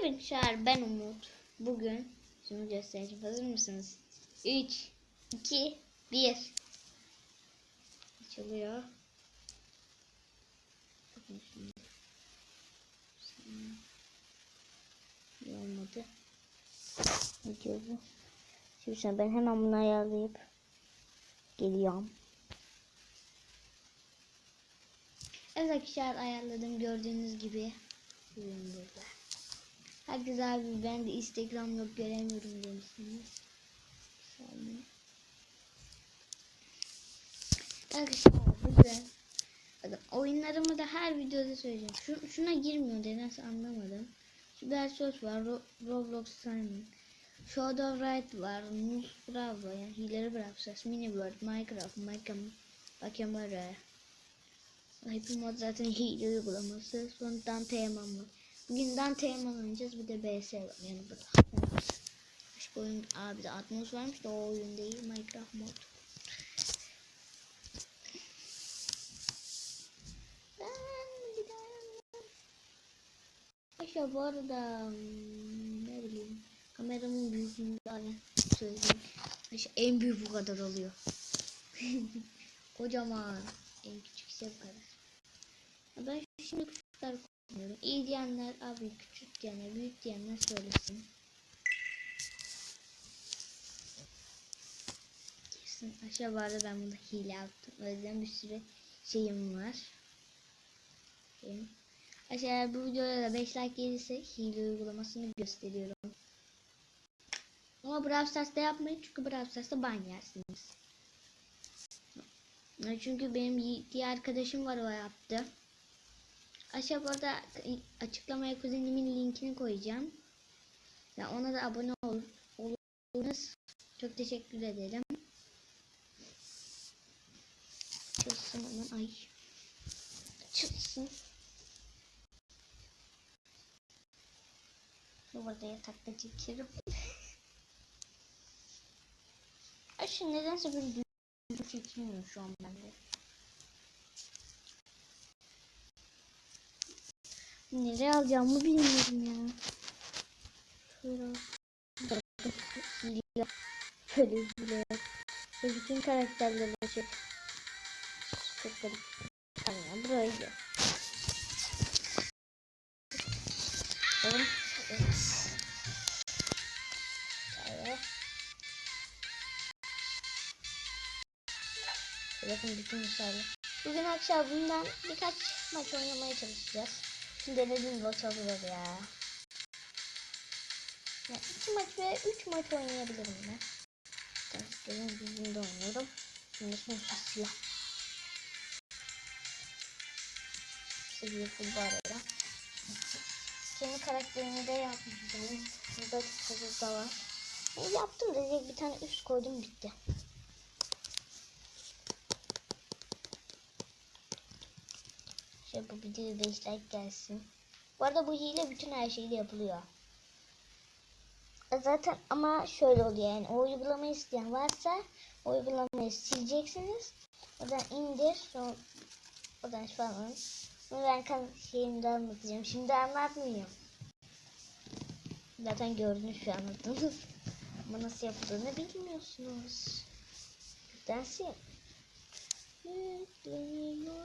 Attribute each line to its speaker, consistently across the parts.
Speaker 1: Arkadaşlar ben Umut. Bugün şunu göstereceğim. Hazır mısınız? 3, 2, 1. Açılıyor. Bakın şimdi. İyi olmadı. Ne diyor bu? Şimdi ben hemen bunu ayarlayıp geliyorum. Evet arkadaşlar ayarladım gördüğünüz gibi. Ürün burada. Herkes abi ben de Instagram yok göremiyorum demişsiniz. Saniye. Arkadaşlar bugün bakın oyunlarımı da her videoda söyleyeceğim. Şu, şuna girmiyor nedense anlamadım. Supersos var, Ro Roblox Simon. Shadow Ride var, Nus Bravo yani Hilary Bravo, Mini World, Minecraft, Minecraft, Bakemara. Happy Mod zaten hile uygulaması. Sonra Dante Yaman. Bugün Dante Yaman oynayacağız. Bir de BS yani burada. Başka oyun abi de Atmos varmış da o oyun değil. Minecraft mod. Arkadaşlar bu arada hmm, ne bileyim kameramın büyüklüğünü yani söyleyeyim. İşte en büyük bu kadar oluyor. Kocaman. En küçük ise bu kadar. Ben şimdi küçükler kullanıyorum. İyi diyenler abi küçük diyenler büyük diyenler söylesin. Girsin. Aşağı vardı ben burada hile yaptım. O yüzden bir sürü şeyim var. Şeyim. Aşağıya bu videoya da 5 like gelirse hile uygulamasını gösteriyorum. Ama Brawl Stars'ta yapmayın çünkü Brawl Stars'ta ban yersiniz. Çünkü benim diğer arkadaşım var o yaptı. Aşağı burada açıklamaya kuzenimin linkini koyacağım. Ya ona da abone ol, olursanız çok teşekkür ederim. Açılsın hemen ay. Açılsın. Burada yatakta çekerim. Ay şu nedense böyle düzgün çekilmiyor şu an bende. Nereye alacağımı bilmiyorum ya. Şöyle. Şöyle hile. Ve bütün karakterleri çek. Çok garip. Evet. Evet. Bakın bütün misali. Bugün akşam bundan birkaç maç oynamaya çalışacağız. Denediğim bot olur ya. ya. iki maç ve üç maç oynayabilirim ben. Derslerin düzgünde oynuyorum. Şimdi sonuçta silah. Seviye full bu arada. Kendi karakterimi de yapmışım. Burada kızı da var. Yani yaptım da bir tane üst koydum bitti. Şey bu videoya 5 like gelsin. Bu arada bu hile bütün her şeyde yapılıyor. E Zaten ama şöyle oluyor yani o uygulamayı isteyen varsa uygulamayı sileceksiniz. Oradan indir. Sonra oradan falan. Bunu ben kan şeyimde anlatacağım. Şimdi anlatmıyorum. Zaten gördünüz şu anlattınız. Ama nasıl yapıldığını bilmiyorsunuz. Nasıl yap? Yükleniyor.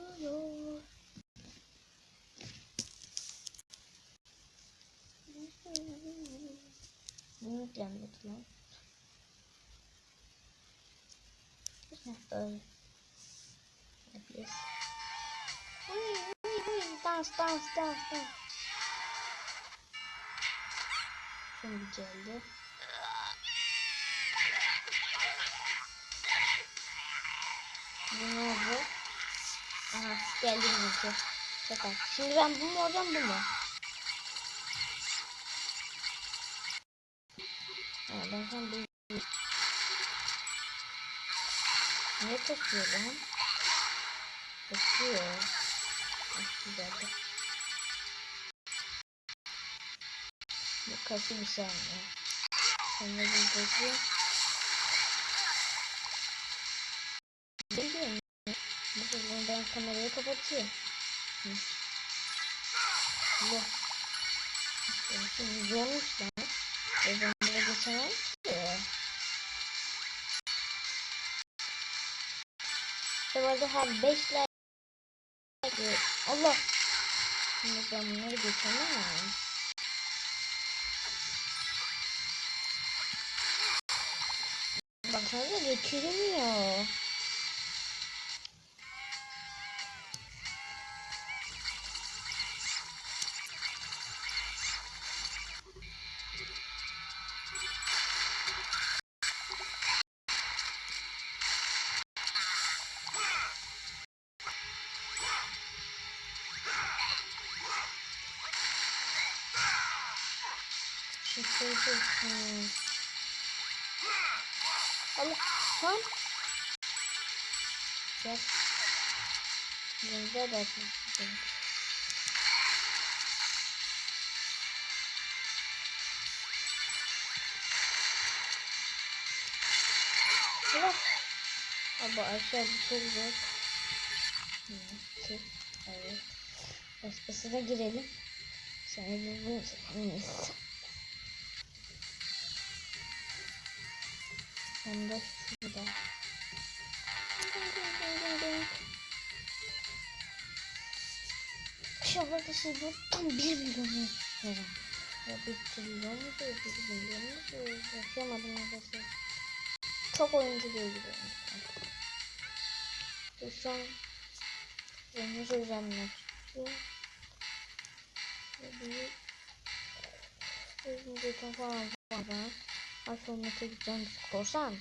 Speaker 1: Bunu yüklenmedi lan. Heh, böyle. Yapıyoruz. Dans, dans, dans, dans. Şimdi geldi. Bu ne oldu? Aha geldi mi? Çok az. Şimdi ben bu mu olacağım bu mu? Ha, ben sen bu... Niye kaçıyor lan? Kaçıyor. Ah, güzeldi. Bu kaçı bir saniye. Sen bir kaçıyor. Biliyor musun? Bakın ben kamerayı kapatayım. Hı. Bu. Şimdi zormuş lan. E ben buraya geçemem ki. İşte bu arada her 5 like Allah. Şimdi ben bunları geçemem. Baksana geçirmiyor. Allah lan. Gel. Güzel de Allah. Abi aşağı bir çok zor. Neyse. Evet. Başkasına girelim. Sen bunu neyse. Hem de şurada. Şurada şey bu tam 1 milyon lira. Ya bir trilyon mu diyor, bir milyon mu diyor. Yaşayamadım arkadaşlar. Çok oyuncu diye gidiyorum. Ve şu an yanlış özenmek istiyor. Ve bir Özümde falan falan. Aşağı gideceğim korsan.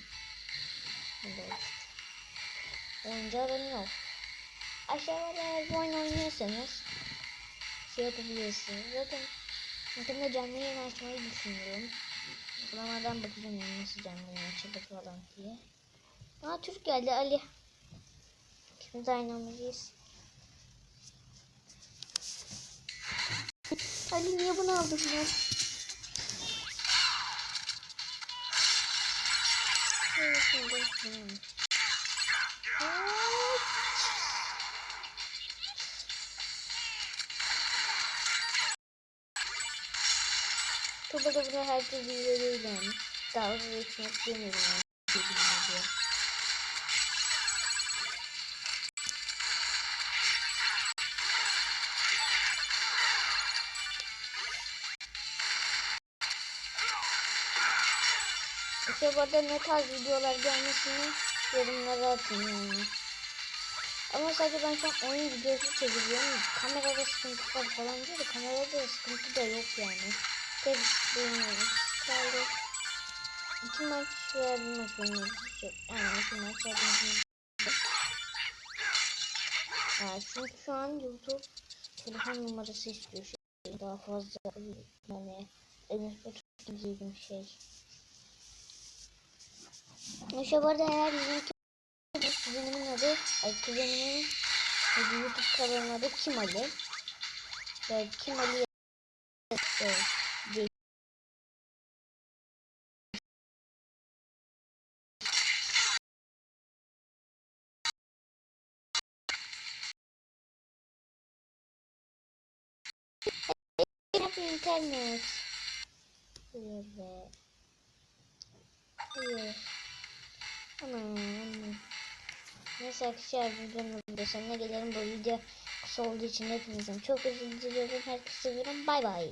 Speaker 1: Oyuncu aranı yok. Aşağıda bu oyun oynuyorsanız şey yapabilirsiniz. Zaten yakında canlı yayın açmayı düşünüyorum. Bulamadan bakacağım yani nasıl canlı yayın açılır falan diye. Aa Türk geldi Ali. İkimiz aynı olmalıyız. Ali niye bunu aldın ya? Tabi da bunu herkes değil yani. Dalga geçmek demiyorum. Arada ne tarz videolar gelmesini yorumlara atın yani. Ama sadece ben şu an oyun videosu çekiyorum. Kamerada sıkıntı var falan diyor da kamerada sıkıntı da yok yani. Tek bilmiyorum. Kaldı. İki maç veya bir maç oynuyoruz. Yani iki maç veya yani çünkü şu an YouTube telefon numarası istiyor. Şey, daha fazla yani elimizde tutabileceğim şey. İşte bu arada eğer bizimki kuzenimin adı, ay kuzenimin YouTube kanalının adı Kim Ali. Ve Kim Ali internet. Buyur be. Aman. Neyse arkadaşlar videonun burada sonuna gelelim. Bu video kısa olduğu için hepinizden çok özür diliyorum. Herkese seviyorum. Bay bay.